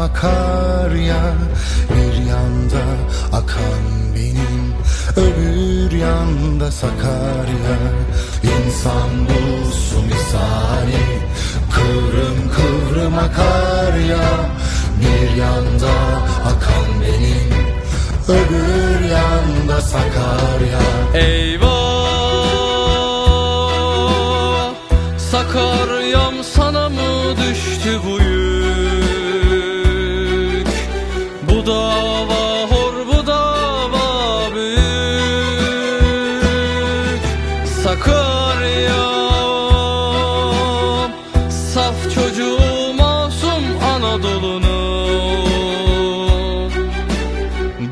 akar ya Bir yanda akan benim Öbür yanda Sakarya İnsan dolusu misali Kıvrım kıvrım akar ya. Bir yanda akan benim Öbür yanda Sakarya Eyvah! Sakaryam sana mı düştü bu Sakaryam Saf çocuğu masum Anadolu'nun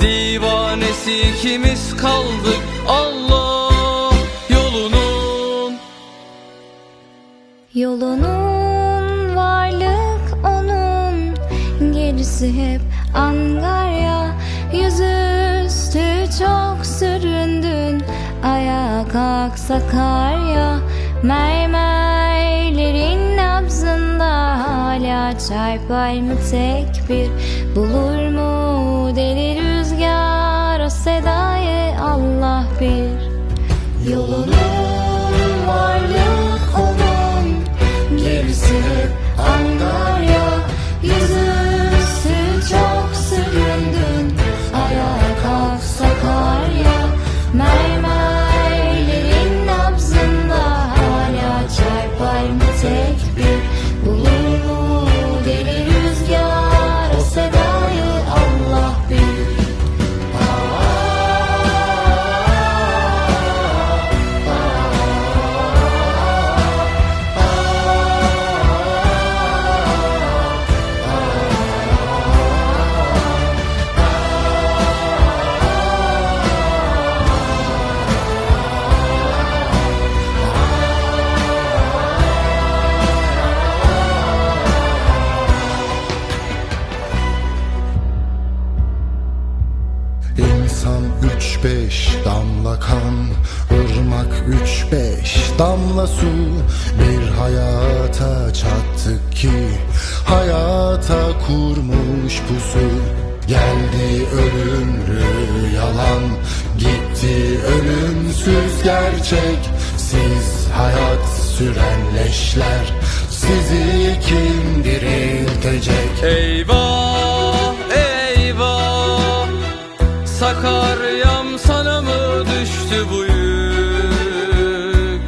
Divanesi ikimiz kaldık Allah yolunun. Yolunun varlık onun. Gerisi hep angarya. Yüzüstü çok Kalk Sakarya. Mermerlerin nabzında Hala çarpar mı tek bir. Bulur mu deli rüzgar O sedayı Allah bir Yolunun İnsan üç beş damla kan ırmak üç beş. Damla su Bir hayata çattık ki Hayata kurmuş pusu Geldi ölümlü yalan Gitti ölümsüz gerçek Siz hayat süren leşler. Sizi kim diriltecek? Eyvah Sakaryam sana mı düştü bu yük?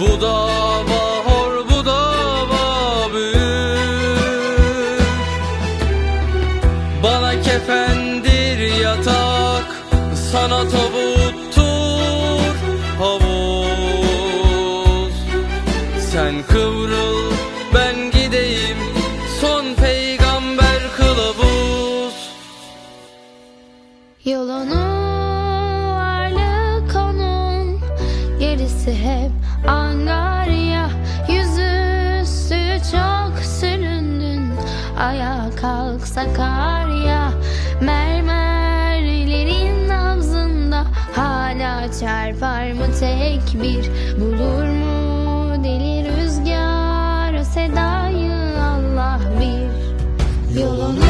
Bu dava hor bu dava büyük. Bana kefendir yatak Sana tabuttur havuz. Sen kıvrıl Yolunu varlık onun. Gerisi hep angarya Yüzüstü çok süründün. Ayağa kalk Sakarya Mermerlerin nabzında Hala çarpar mı tek bir? Bulur mu deli rüzgar sedayı Allah bir Yolunu